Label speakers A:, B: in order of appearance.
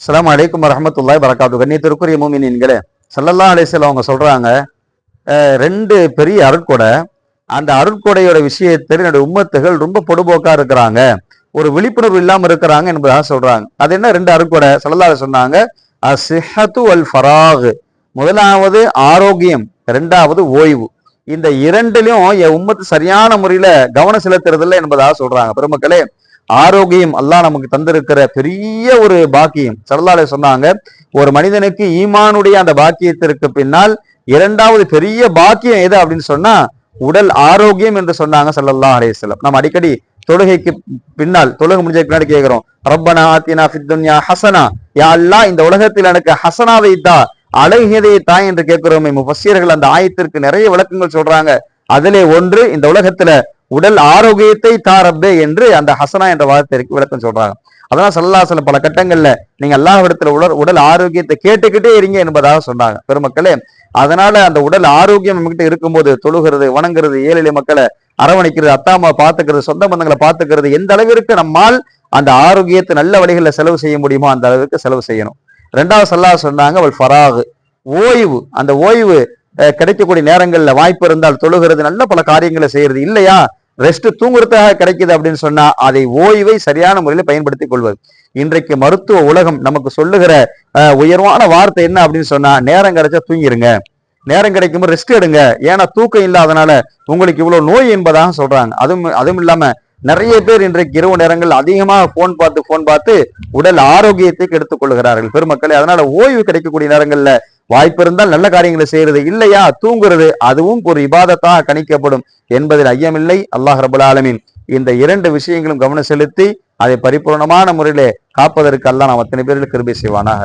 A: அஸ்ஸலாமு அலைக்கும் வரஹ்மத்துல்லாஹி வரகாத்து கண்ணியத்திற்குரிய மூமினீன்களே சல்லல்லா அலைஹி அவங்க சொல்கிறாங்க ரெண்டு பெரிய அருட்கொடை. அந்த அருட்கொடையோட விஷயத்தில் என்னுடைய உம்மத்துகள் ரொம்ப பொடுபோக்காக இருக்கிறாங்க. ஒரு விழிப்புணர்வு இல்லாமல் இருக்கிறாங்க என்பதாக சொல்கிறாங்க அது என்ன? ரெண்டு அருட்கொடை. சல்லல்லா சொன்னாங்க அசிஹத்து அல் ஃபராக். முதலாவது ஆரோக்கியம் ரெண்டாவது ஓய்வு. இந்த இரண்டுலையும் என் உம்மத்து சரியான முறையில் கவனம் செலுத்துறதில்லை என்பதாக சொல்கிறாங்க பெருமக்களே ஆரோக்கியம் அல்லாஹ் நமக்கு தந்திருக்கிற பெரிய ஒரு பாக்கியம். சரலாலே சொன்னாங்க ஒரு மனிதனுக்கு ஈமானுடைய அந்த பாக்கியத்திற்கு பின்னால் இரண்டாவது பெரிய பாக்கியம் எது அப்படின்னு சொன்னா உடல் ஆரோக்கியம் என்று சொன்னாங்க சல்லல்லா அலைஹி நம்ம அடிக்கடி தொழுகைக்கு பின்னால் தொழுகை முடிஞ்ச பின்னாடி கேட்கிறோம் ரப்பனா ஆத்தினா ஃபித்துன்யா ஹசனா. யா அல்லா இந்த உலகத்தில் எனக்கு ஹசனாவை தா அழகியதை தாய் என்று கேட்கிறோமே முஃபஸ்ஸீர்கள் அந்த ஆயத்திற்கு நிறைய விளக்கங்கள் சொல்றாங்க. அதிலே ஒன்று இந்த உலகத்துல உடல் ஆரோக்கியத்தை தாரப்பே என்று அந்த ஹசனா என்ற வார்த்தைக்கு விளக்கம் சொல்றாங்க. அதெல்லாம் சில பல கட்டங்கள்ல நீங்க அல்லாஹிடத்துல உடல் உடல் ஆரோக்கியத்தை கேட்டுக்கிட்டே இருங்க என்பதாக சொன்னாங்க. பெருமக்களே அதனால அந்த உடல் ஆரோக்கியம் நம்மகிட்ட இருக்கும்போது தொழுகிறது வணங்குறது ஏழை மக்களை அரவணைக்கிறது அத்தா அம்மா பாத்துக்கிறது சொந்த பந்தங்களை பாத்துக்கிறது எந்த அளவிற்கு நம்மால் அந்த ஆரோக்கியத்தை நல்ல வழிகளில் செலவு செய்ய முடியுமோ அந்த அளவிற்கு செலவு செய்யணும். ரெண்டாவது சல்லா சொன்னாங்க அவள் ஃபராகு. ஓய்வு அந்த ஓய்வு கிடைக்கக்கூடிய நேரங்களில் வாய்ப்பு இருந்தால் தொழுகிறது நல்ல பல காரியங்களை செய்யறது இல்லையா? ரெஸ்ட் தூங்குறதுக்காக கிடைக்குது அப்படின்னு சொன்னா அதை ஓய்வை சரியான முறையில் பயன்படுத்திக் கொள்வது. இன்றைக்கு மருத்துவ உலகம் நமக்கு சொல்லுகிற உயர்வான வார்த்தை என்ன அப்படின்னு சொன்னா நேரம் கிடைச்சா தூங்கிருங்க. நேரம் கிடைக்கும்போது ரெஸ்ட் எடுங்க. ஏன்னா தூக்கம் இல்லாதனால உங்களுக்கு இவ்வளவு நோய் என்பதாக சொல்றாங்க. அதுவும் அதுவும் இல்லாம நிறைய பேர் இன்றைக்கு இரவு நேரங்கள் அதிகமாக போன் பார்த்து போன் பார்த்து உடல் ஆரோக்கியத்தை கெடுத்துக் கொள்கிறார்கள் பெருமக்களே அதனால ஓய்வு கிடைக்கக்கூடிய நேரங்கள்ல வாய்ப்பு இருந்தால் நல்ல காரியங்களை செய்யறது இல்லையா? தூங்குறது அதுவும் ஒரு இபாதத்தாக கணிக்கப்படும் என்பதில் ஐயமில்லை. அல்லாஹ் ரபுல் ஆலமின் இந்த இரண்டு விஷயங்களும் கவனம் செலுத்தி அதை பரிபூர்ணமான முறையிலே காப்பதற்கு அல்லாஹ் நாம் அத்தனை பேரில் கிருபை செய்வானாக.